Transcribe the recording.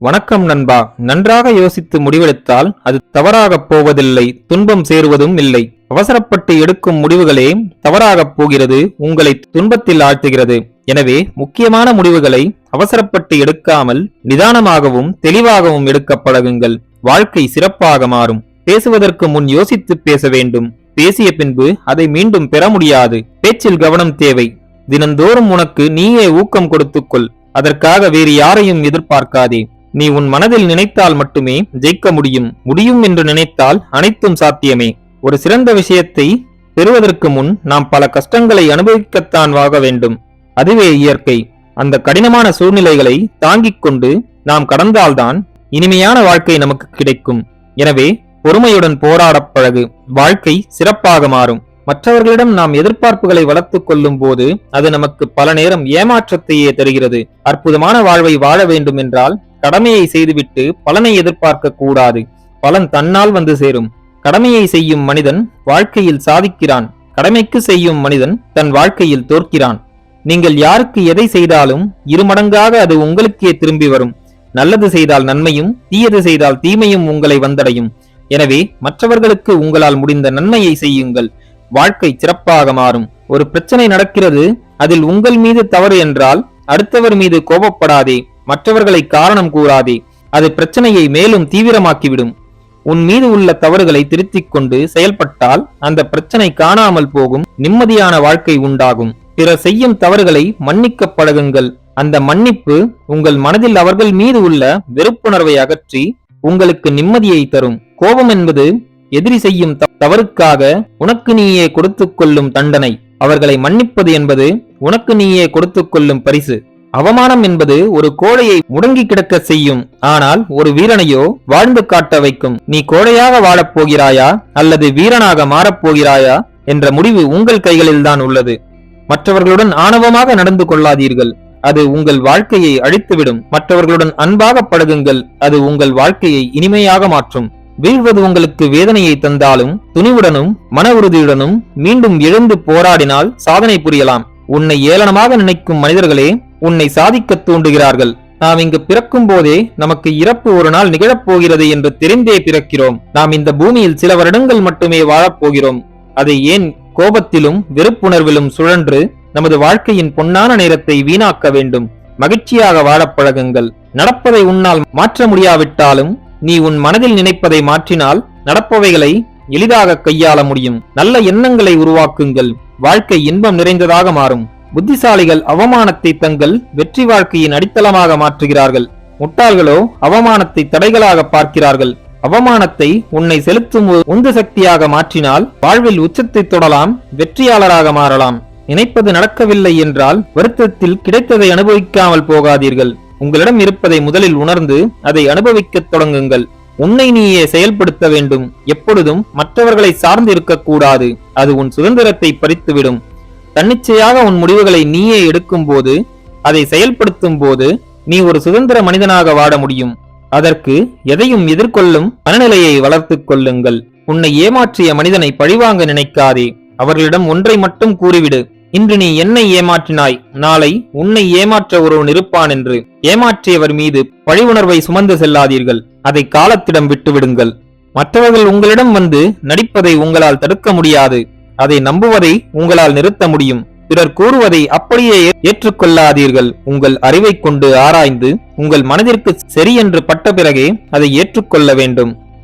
வணக்கம் நண்பா. நன்றாக யோசித்து முடிவெடுத்தால் அது தவறாகப் போவதில்லை துன்பம் சேருவதும் இல்லை. அவசரப்பட்டு எடுக்கும் முடிவுகளே தவறாகப் போகிறது உங்களை துன்பத்தில் ஆழ்த்துகிறது. எனவே முக்கியமான முடிவுகளை அவசரப்பட்டு எடுக்காமல் நிதானமாகவும் தெளிவாகவும் எடுக்க பழகுங்கள். வாழ்க்கை சிறப்பாக மாறும். பேசுவதற்கு முன் யோசித்து பேச வேண்டும். பேசிய பின்பு அதை மீண்டும் பெற முடியாது. பேச்சில் கவனம் தேவை. தினந்தோறும் உனக்கு நீயே ஊக்கம் கொடுத்துக்கொள் அதற்காக வேறு யாரையும் எதிர்பார்க்காதே. நீ உன் மனதில் நினைத்தால் மட்டுமே ஜெயிக்க முடியும். முடியும் என்று நினைத்தால் அனைத்தும் சாத்தியமே. ஒரு சிறந்த விஷயத்தை பெறுவதற்கு முன் நாம் பல கஷ்டங்களை அனுபவிக்கத்தான் வாக வேண்டும். அதுவே இயற்கை. அந்த கடினமான சூழ்நிலைகளை தாங்கிக் கொண்டு நாம் கடந்தால்தான் இனிமையான வாழ்க்கை நமக்கு கிடைக்கும். எனவே பொறுமையுடன் போராடப் பழகு. வாழ்க்கை சிறப்பாக மாறும். மற்றவர்களிடம் நாம் எதிர்பார்ப்புகளை வளர்த்து கொள்ளும் போது அது நமக்கு பல நேரம் ஏமாற்றத்தையே தருகிறது. அற்புதமான வாழ்வை வாழ வேண்டும் என்றால் கடமையை செய்துவிட்டு பலனை எதிர்பார்க்க கூடாது. பலன் தன்னால் வந்து சேரும். கடமையை செய்யும் மனிதன் வாழ்க்கையில் சாதிக்கிறான். கடமைக்கு செய்யும் மனிதன் தன் வாழ்க்கையில் தோற்கிறான். நீங்கள் யாருக்கு எதை செய்தாலும் இருமடங்காக அது உங்களுக்கே திரும்பி வரும். நல்லது செய்தால் நன்மையும் தீயது செய்தால் தீமையும் உங்களை வந்தடையும். எனவே மற்றவர்களுக்கு உங்களால் முடிந்த நன்மையை செய்யுங்கள். வாழ்க்கை சிறப்பாக மாறும். ஒரு பிரச்சனை நடக்கிறது அதில் உங்கள் மீது தவறு என்றால் அடுத்தவர் மீது கோபப்படாதே. மற்றவர்களை காரணம் கூறாதே. அது பிரச்சனையை மேலும் தீவிரமாக்கிவிடும். உன் மீது உள்ள தவறுகளை திருத்திக் கொண்டு செயல்பட்டால் அந்த பிரச்சனை காணாமல் போகும் நிம்மதியான வாழ்க்கை உண்டாகும். பிறர் செய்யும் தவறுகளை மன்னிக்க பழகுங்கள். அந்த மன்னிப்பு உங்கள் மனதில் அவர்கள் மீது உள்ள வெறுப்புணர்வை அகற்றி உங்களுக்கு நிம்மதியை தரும். கோபம் என்பது எதிரி செய்யும் தவறுக்காக உனக்கு நீயே கொடுத்துக் கொள்ளும் தண்டனை. அவர்களை மன்னிப்பது என்பது உனக்கு நீயே கொடுத்துக் கொள்ளும் பரிசு. அவமானம் என்பது ஒரு கோழையை முடங்கி கிடக்க செய்யும். ஆனால் ஒரு வீரனையோ வாழ்ந்து காட்ட வைக்கும். நீ கோழையாக வாழப் போகிறாயா? அல்லது வீரனாக மாறப் போகிறாயா? என்ற முடிவு உங்கள் கைகளில்தான் உள்ளது. மற்றவர்களுடன் ஆணவமாக நடந்து கொள்ளாதீர்கள். அது உங்கள் வாழ்க்கையை அழித்துவிடும். மற்றவர்களுடன் அன்பாக பழகுங்கள். அது உங்கள் வாழ்க்கையை இனிமையாக மாற்றும். வீழ்வது உங்களுக்கு வேதனையை தந்தாலும் துணிவுடனும் மன உறுதியுடனும் மீண்டும் எழுந்து போராடினால் சாதனை புரியலாம். உன்னை ஏளனமாக நினைக்கும் மனிதர்களே உன்னை சாதிக்க தூண்டுகிறார்கள். நாம் இங்கு பிறக்கும் போதே நமக்கு இறப்பு ஒரு நாள் நிகழப் போகிறது என்று தெரிந்தே பிறக்கிறோம். நாம் இந்த பூமியில் சில வருடங்கள் மட்டுமே வாழப்போகிறோம். அதை ஏன் கோபத்திலும் வெறுப்புணர்விலும் சுழன்று நமது வாழ்க்கையின் பொன்னான நேரத்தை வீணாக்க வேண்டும்? மகிழ்ச்சியாக வாழப் பழகுங்கள். நடப்பதை உன்னால் மாற்ற முடியாவிட்டாலும் நீ உன் மனதில் நினைப்பதை மாற்றினால் நடப்பவைகளை எளிதாக கையாள முடியும். நல்ல எண்ணங்களை உருவாக்குங்கள். வாழ்க்கை இன்பம் நிறைந்ததாக மாறும். புத்திசாலிகள் அவமானத்தை தங்கள் வெற்றி வாழ்க்கையின் அடித்தளமாக மாற்றுகிறார்கள். முட்டாள்களோ அவமானத்தை தடைகளாக பார்க்கிறார்கள். அவமானத்தை உன்னை செலுத்தும் உந்து சக்தியாக மாற்றினால் வாழ்வில் உச்சத்தை தொடலாம் வெற்றியாளராக மாறலாம். நினைப்பது நடக்கவில்லை என்றால் வருத்தத்தில் கிடைத்ததை அனுபவிக்காமல் போகாதீர்கள். உங்களிடம் இருப்பதை முதலில் உணர்ந்து அதை அனுபவிக்கத் தொடங்குங்கள். உன்னை நீயே செயல்படுத்த வேண்டும். எப்பொழுதும் மற்றவர்களை சார்ந்து இருக்கக்கூடாது. அது உன் சுதந்திரத்தை பறித்துவிடும். தன்னிச்சையாக உன் முடிவுகளை நீயே எடுக்கும் போது அதை செயல்படுத்தும் போது நீ ஒரு சுதந்திர மனிதனாக வாட முடியும். அதற்கு எதையும் எதிர்கொள்ளும் மனநிலையை வளர்த்துக் கொள்ளுங்கள். உன்னை ஏமாற்றிய மனிதனை பழிவாங்க நினைக்காதே. அவர்களிடம் ஒன்றை மட்டும் கூறிவிடு. இன்று நீ என்னை ஏமாற்றினாய். நாளை உன்னை ஏமாற்ற ஒருவன் இருப்பான் என்று. ஏமாற்றியவர் மீது பழி உணர்வை சுமந்து செல்லாதீர்கள். அதை காலத்திடம் விட்டுவிடுங்கள். மற்றவர்கள் உங்களிடம் வந்து நடிப்பதை உங்களால் தடுக்க முடியாது. அதை நம்புவதை உங்களால் நிறுத்த முடியும். பிறர் கூறுவதை அப்படியே ஏற்றுக்கொள்ளாதீர்கள். உங்கள் அறிவை கொண்டு ஆராய்ந்து உங்கள் மனதிற்கு சரி என்று பட்ட பிறகே அதை ஏற்றுக்கொள்ள வேண்டும்.